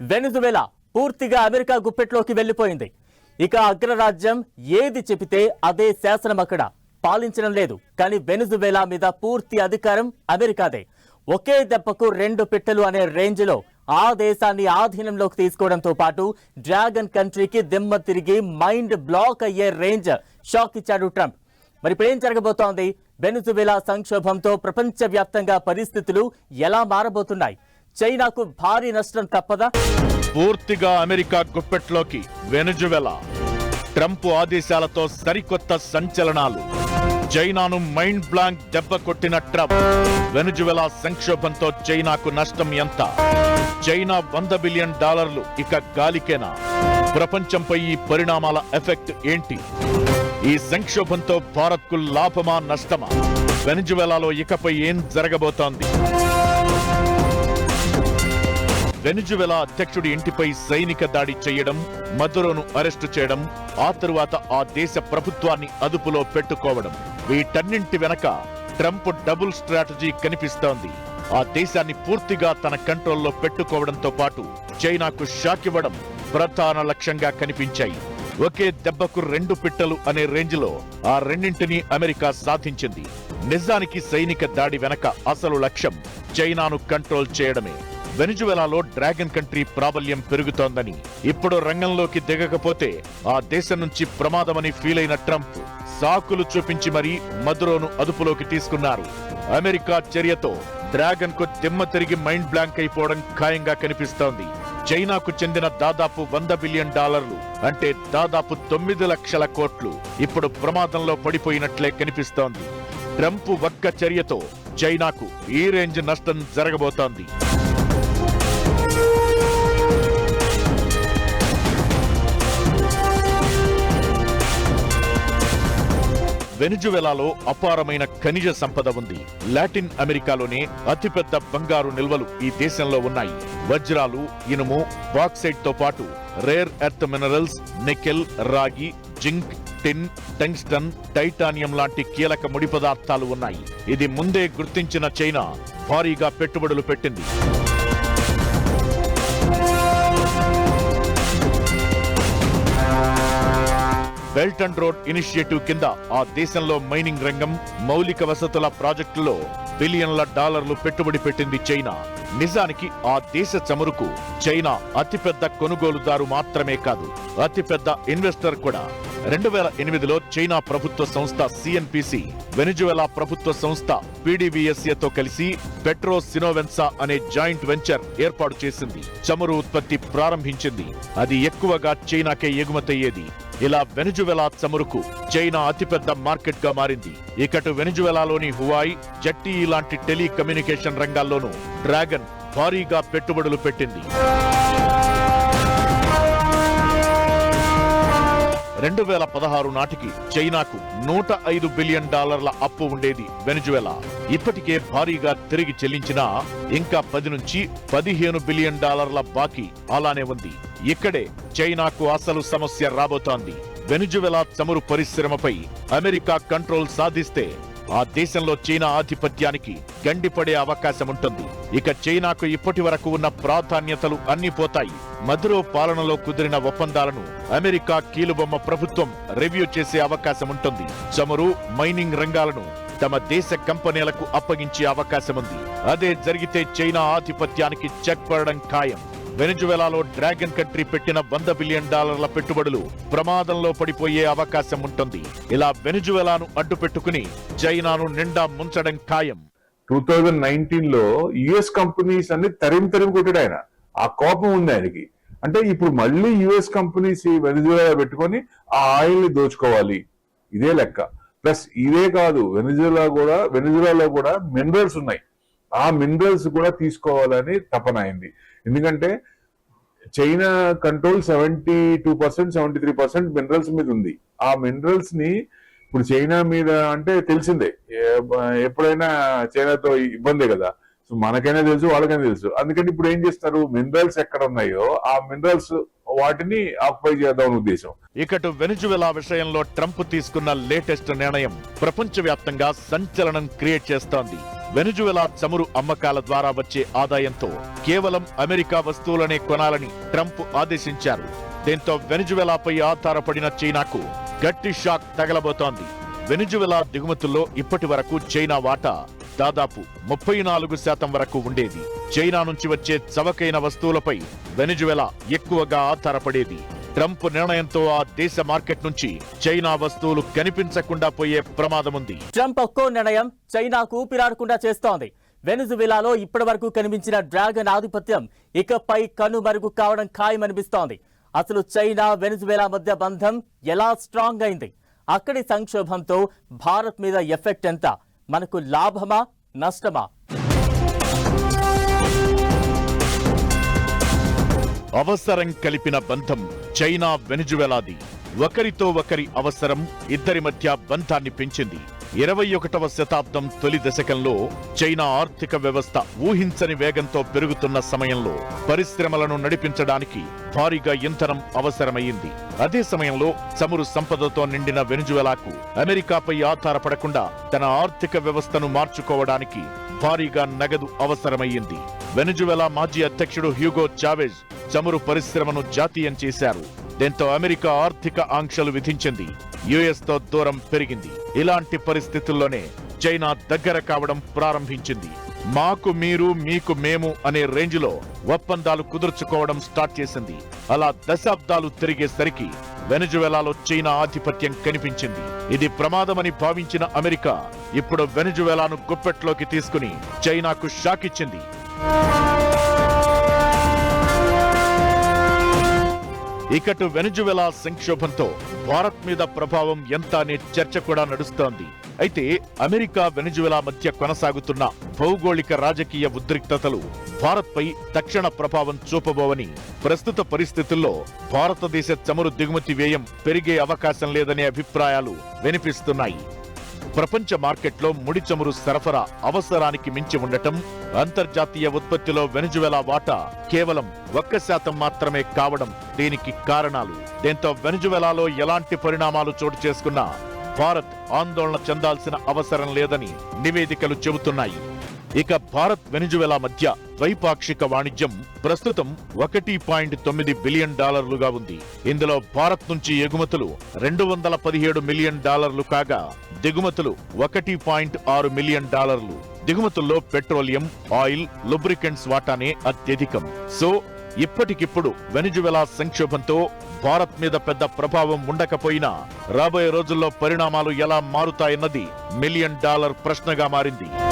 వెనుజువేలా పూర్తిగా అమెరికా గుప్పెట్లోకి వెళ్ళిపోయింది ఇక అగ్రరాజ్యం ఏది చెబితే అదే శాసనం అక్కడ. పాలించడం లేదు. కానీ వెనుజువెలా మీద పూర్తి అధికారం అమెరికాదే. ఒకే దెబ్బకు రెండు పిట్టలు అనే రేంజ్లో ఆ దేశాన్ని ఆధీనంలోకి తీసుకోవడంతో పాటు డ్రాగన్ కంట్రీకి దిమ్మ తిరిగి మైండ్ బ్లాక్ అయ్యే రేంజ్ షాక్ ఇచ్చాడు ట్రంప్. మరి ఇప్పుడు ఏం జరగబోతోంది? వెనుజువెలా సంక్షోభంతో ప్రపంచవ్యాప్తంగా పరిస్థితులు ఎలా మారబోతున్నాయి? చైనాకు భారీ నష్టం తప్పదా? పూర్తిగా అమెరికా గుప్పెట్లోకి వెనుజువెలా. ట్రంప్ ఆదేశాలతో సరికొత్త సంచలనాలు. చైనాను మైండ్ బ్లాంక్ దెబ్బ కొట్టిన ట్రంప్. వెనుజువెలా సంక్షోభంతో చైనాకు నష్టం ఎంత? చైనా వంద బిలియన్ డాలర్లు ఇక గాలికేనా? ప్రపంచంపై ఈ పరిణామాల ఎఫెక్ట్ ఏంటి? ఈ సంక్షోభంతో భారత్కు లాభమా నష్టమా? వెనుజువెలాలో ఇకపై ఏం జరగబోతోంది? వెనుజువెలా అధ్యక్షుడి ఇంటిపై సైనిక దాడి చేయడం మదురోను అరెస్టు చేయడం ఆ తరువాత ఆ దేశ ప్రభుత్వాన్ని అదుపులో పెట్టుకోవడం. వీటన్నింటి వెనక ట్రంప్ డబుల్ స్ట్రాటజీ కనిపిస్తోంది. ఆ దేశాన్ని పూర్తిగా తన కంట్రోల్లో పెట్టుకోవడంతో పాటు చైనాకు షాక్ ఇవ్వడం ప్రధాన లక్ష్యంగా కనిపించాయి. ఒకే దెబ్బకు రెండు పిట్టలు అనే రేంజ్లో ఆ రెండింటినీ అమెరికా సాధించింది. నిజానికి సైనిక దాడి వెనక అసలు లక్ష్యం చైనాను కంట్రోల్ చేయడమే. వెనిజువెలాలో డ్రాగన్ కంట్రీ ప్రాబల్యం పెరుగుతోందని ఇప్పుడు రంగంలోకి దిగకపోతే ఆ దేశం నుంచి ప్రమాదమని ఫీల్ అయిన ట్రంప్ సాకులు చూపించి మరీ మదురోను అదుపులోకి తీసుకున్నారు. అమెరికా చర్యతో డ్రాగన్కు దిమ్మ తిరిగి మైండ్ బ్లాంక్ అయిపోవడం ఖాయంగా కనిపిస్తోంది. చైనాకు చెందిన దాదాపు వంద బిలియన్ డాలర్లు అంటే దాదాపు తొమ్మిది లక్షల కోట్లు ఇప్పుడు ప్రమాదంలో పడిపోయినట్లే కనిపిస్తోంది. ట్రంప్ ఒక్క చర్యతో చైనాకు ఈ రేంజ్ నష్టం జరగబోతోంది. వెనుజువెలాలో అపారమైన ఖనిజ సంపద ఉంది. లాటిన్ అమెరికాలోనే అతిపెద్ద బంగారు నిల్వలు ఈ దేశంలో ఉన్నాయి. వజ్రాలు ఇనుము బాక్సైట్తో పాటు రేర్ ఎర్త్ మినరల్స్ నికెల్ రాగి జింక్ టిన్ టంగ్స్టన్ టైటానియం లాంటి కీలక ముడి పదార్థాలు ఉన్నాయి. ఇది ముందే గుర్తించిన చైనా భారీగా పెట్టుబడులు పెట్టింది. బెల్ట్ అండ్ రోడ్ ఇనిషియేటివ్ కింద ఆ దేశంలో మైనింగ్ రంగం మౌలిక వసతుల ప్రాజెక్టులో బిలియన్ల డాలర్లు పెట్టుబడి పెట్టింది చైనా. నిజానికి ఆ దేశ చమురుకు చైనా అతిపెద్ద కొనుగోలుదారు మాత్రమే కాదు అతిపెద్ద ఇన్వెస్టర్ కూడా. రెండు వేల ఎనిమిదిలో చైనా ప్రభుత్వ సంస్థ సిఎన్పిసి వెనిజువెలా ప్రభుత్వ సంస్థ పీడీవీఎస్ఏతో కలిసి పెట్రో సినోవెన్సా అనే జాయింట్ వెంచర్ ఏర్పాటు చేసింది. చమురు ఉత్పత్తి ప్రారంభించింది. అది ఎక్కువగా చైనాకే ఎగుమతయ్యేది. ఇలా వెనుజువెలా చమురుకు చైనా అతిపెద్ద మార్కెట్గా మారింది. ఇకటు వెనుజువెలాలోని హువాయి జట్టి లాంటి టెలికమ్యూనికేషన్ రంగాల్లోనూ డ్రాగన్ భారీగా పెట్టుబడులు పెట్టింది. రెండు వేల పదహారు నాటికి చైనాకు నూట ఐదు బిలియన్ డాలర్ల అప్పు ఉండేది వెనుజువెలా. ఇప్పటికే భారీగా తిరిగి చెల్లించినా ఇంకా పది నుంచి పదిహేను బిలియన్ డాలర్ల బాకీ అలానే ఉంది. ఇక్కడే చైనాకు అసలు సమస్య రాబోతోంది. వెనుజువెలా చమురు పరిశ్రమపై అమెరికా కంట్రోల్ సాధిస్తే ఆ దేశంలో చైనా ఆధిపత్యానికి గండిపడే అవకాశం ఉంటుంది ఇక చైనాకు ఇప్పటి వరకు ఉన్న ప్రాధాన్యతలు అన్ని పోతాయి. మధురో పాలనలో కుదిరిన ఒప్పందాలను అమెరికా కీలుబొమ్మ ప్రభుత్వం రివ్యూ చేసే అవకాశం ఉంటుంది చమురు మైనింగ్ రంగాలను తమ దేశ కంపెనీలకు అప్పగించే అవకాశం ఉంది అదే జరిగితే చైనా ఆధిపత్యానికి చెక్ పడడం ఖాయం. వెనిజువెలాలో డ్రాగన్ కంట్రీ పెట్టిన వంద బిలియన్ డాలర్ల పెట్టుబడులు ప్రమాదంలో పడిపోయే అవకాశం ఉంటుంది. ఇలా వెనిజువెలాను అడ్డుపెట్టుకుని చైనాను నిండా ముంచడం ఖాయం. టూ థౌజండ్ నైన్టీన్లో యుఎస్ కంపెనీస్ అన్ని తరిమి తరిమి కొట్టాడు ఆయన. ఆ కోపం ఉంది ఆయనకి. అంటే ఇప్పుడు మళ్ళీ యుఎస్ కంపెనీస్ వెనిజులా పెట్టుకొని ఆ ఆయిల్ని దోచుకోవాలి. ఇదే లెక్క. ప్లస్ ఇదే కాదు వెనిజులా కూడా వెనిజులాలో కూడా మినరల్స్ ఉన్నాయి. ఆ మినరల్స్ కూడా తీసుకోవాలని తపన అయింది. ఎందుకంటే China control seventy two percent seventy three percent minerals మీద ఉంది. ఆ మినరల్స్ని ఇప్పుడు చైనా మీద అంటే తెలిసిందే. ఎప్పుడైనా చైనాతో ఇబ్బందే కదా. సో మనకైనా తెలుసు వాళ్ళకైనా తెలుసు. అందుకని ఇప్పుడు ఏం చేస్తారు? మినరల్స్ ఎక్కడ ఉన్నాయో ఆ మినరల్స్ వాటిని ఆక్యుపై చేద్దాం ఉద్దేశం. ఇకటు వెనుజువెలా విషయంలో ట్రంప్ తీసుకున్న లేటెస్ట్ నిర్ణయం ప్రపంచవ్యాప్తంగా సంచలనం క్రియేట్ చేస్తోంది. వెనుజువెలా చమురు అమ్మకాల ద్వారా వచ్చే ఆదాయంతో కేవలం అమెరికా వస్తువులనే కొనాలని ట్రంప్ ఆదేశించారు. దీంతో వెనుజువెలాపై ఆధారపడిన చైనాకు గట్టి షాక్ తగలబోతోంది. వెనుజువెలా దిగుమతుల్లో ఇప్పటి వరకు చైనా వాటా దాదాపు ముప్పై నాలుగు శాతం వరకు ఉండేది. చైనా నుంచి వచ్చే చవకైన వస్తువులపై వెనుజువెలా ఎక్కువగా ఆధారపడేది. ట్రంప్ నిర్ణయంతో ఆ దేశ మార్కెట్ నుంచి చైనా వస్తువులు కనిపించకుండా పోయే ప్రమాదం ఉంది ట్రంప్ ఒక్కో నిర్ణయం చైనాకు ఊపిరాడకుండా చేస్తోంది. వెనుజువెలాలో ఇప్పటివరకు కనిపించిన డ్రాగన్ ఆధిపత్యం ఇకపై కనుమరుగు కావడం ఖాయమనిపిస్తోంది. అసలు చైనా వెనుజువేలా మధ్య బంధం ఎలా స్ట్రాంగ్ అయింది? అక్కడి సంక్షోభంతో భారత్ మీద ఎఫెక్ట్ ఎంత? మనకు లాభమా నష్టమా? అవసరం కలిపిన బంధం చైనా వెనుజువెలాది. ఒకరితో ఒకరి అవసరం ఇద్దరి మధ్య బంధాన్ని పెంచింది. ఇరవై ఒకటవ శతాబ్దం తొలి దశకంలో చైనా ఆర్థిక వ్యవస్థ ఊహించని వేగంతో పెరుగుతున్న సమయంలో పరిశ్రమలను నడిపించడానికి భారీగా ఇంధనం అవసరమయ్యింది. అదే సమయంలో చమురు సంపదతో నిండిన వెనుజువెలాకు అమెరికాపై ఆధారపడకుండా తన ఆర్థిక వ్యవస్థను మార్చుకోవడానికి భారీగా నగదు అవసరమయ్యింది. వెనుజువెలా మాజీ అధ్యక్షుడు హ్యూగో చావెజ్ చమురు పరిశ్రమను జాతీయం చేశారు. దీంతో అమెరికా ఆర్థిక ఆంక్షలు విధించింది. యుఎస్తో దూరం పెరిగింది. ఇలాంటి పరిస్థితుల్లోనే చైనా దగ్గర కావడం ప్రారంభించింది. మాకు మీరు మీకు మేము అనే రేంజ్లో ఒప్పందాలు కుదుర్చుకోవడం స్టార్ట్ చేసింది. అలా దశాబ్దాలు తిరిగేసరికి వెనుజువెలాలో చైనా ఆధిపత్యం కనిపించింది. ఇది ప్రమాదమని భావించిన అమెరికా ఇప్పుడు వెనుజువెలాను గుప్పెట్లోకి తీసుకుని చైనాకు షాక్ ఇకటు వెనుజువెలా సంక్షోభంతో భారత్ మీద ప్రభావం ఎంత అనే చర్చ కూడా నడుస్తోంది. అయితే అమెరికా వెనుజువెలా మధ్య కొనసాగుతున్న భౌగోళిక రాజకీయ ఉద్రిక్తతలు భారత్పై తక్షణ ప్రభావం చూపబోవని ప్రస్తుత పరిస్థితుల్లో భారతదేశ చమురు దిగుమతి వ్యయం పెరిగే అవకాశం లేదనే అభిప్రాయాలు వినిపిస్తున్నాయి. ప్రపంచ మార్కెట్లో ముడి చమురు సరఫరా అవసరానికి మించి ఉండటం అంతర్జాతీయ ఉత్పత్తిలో వెనుజువెలా వాటా కేవలం ఒక్క శాతం మాత్రమే కావడం దీనికి కారణాలు. దీంతో వెనుజువెలాలో ఎలాంటి పరిణామాలు చోటు చేసుకున్నా భారత్ ఆందోళన చెందాల్సిన అవసరం లేదని నివేదికలు చెబుతున్నాయి. ఇక భారత్ వెనిజువెలా మధ్య ద్వైపాక్షిక వాణిజ్యం ప్రస్తుతం ఒకటి పాయింట్ తొమ్మిది బిలియన్ డాలర్లుగా ఉంది. ఇందులో భారత్ నుంచి ఎగుమతులు రెండు వందల పదిహేడు మిలియన్ డాలర్లు కాగా దిగుమతులు ఒకటి పాయింట్ ఆరు మిలియన్ డాలర్లు. దిగుమతుల్లో పెట్రోలియం ఆయిల్ లుబ్రికెంట్స్ వాటానే అత్యధికం. సో ఇప్పటికిప్పుడు వెనిజువెలా సంక్షోభంతో భారత్ మీద పెద్ద ప్రభావం ఉండకపోయినా రాబోయే రోజుల్లో పరిణామాలు ఎలా మారుతాయన్నది మిలియన్ డాలర్ ప్రశ్నగా మారింది.